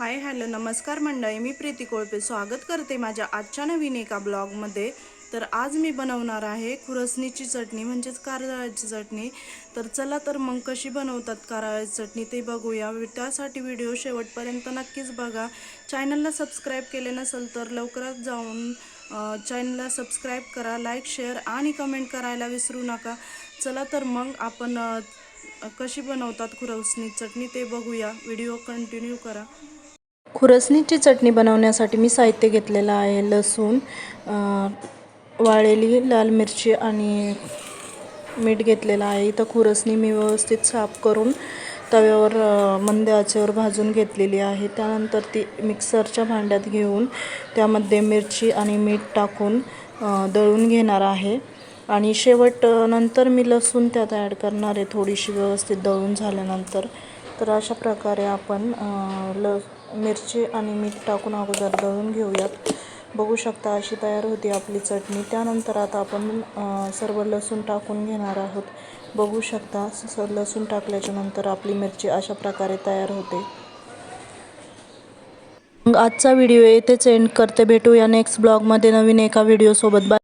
Hi hello नमस्कार मंडळी मी प्रीती कोळपे. स्वागत करते माझ्या आजच्या नवीन एका ब्लॉगमध्ये. तर आज मी बनवणार आहे खुरसणीची चटणी म्हणजेच कारळाची चटणी. तर चला तर मग कशी बनवतात कारळाची चटणी ते बघूया. त्यासाठी व्हिडिओ शेवटपर्यंत नक्कीच बघा. चॅनलला सबस्क्राईब केले नसेल तर लवकरात जाऊन चॅनलला सबस्क्राईब करा लाईक शेअर आणि कमेंट करायला विसरू नका. चला तर मग आपण कशी बनवतात खुरसणी चटणी ते बघूया. व्हिडिओ कंटिन्यू करा. खुरसणीची चटणी बनवण्यासाठी मी साहित्य घेतलेलं आहे लसूण वाळलेली लाल मिरची आणि मीठ घेतलेलं आहे. इथं खुरसणी मी व्यवस्थित साफ करून तव्यावर मंद आचेवर भाजून घेतलेली आहे. त्यानंतर ती मिक्सरच्या भांड्यात घेऊन त्यामध्ये मिरची आणि मीठ टाकून दळून घेणार आहे. आणि शेवट नंतर मी लसूण त्यात ॲड करणार आहे थोडीशी व्यवस्थित दळून झाल्यानंतर. तर अशा प्रकारे आपण ल मिरची आणि मीठ टाकून अगोदर दळून घेऊयात. बघू शकता अशी तयार होती आपली चटणी. त्यानंतर आता आपण सर्व लसूण टाकून घेणार आहोत. बघू शकता स लसूण टाकल्याच्या नंतर आपली मिरची अशा प्रकारे तयार होते. मग आजचा व्हिडिओ येथेच एंड करते. भेटूया नेक्स्ट ब्लॉगमध्ये नवीन एका व्हिडिओसोबत बाय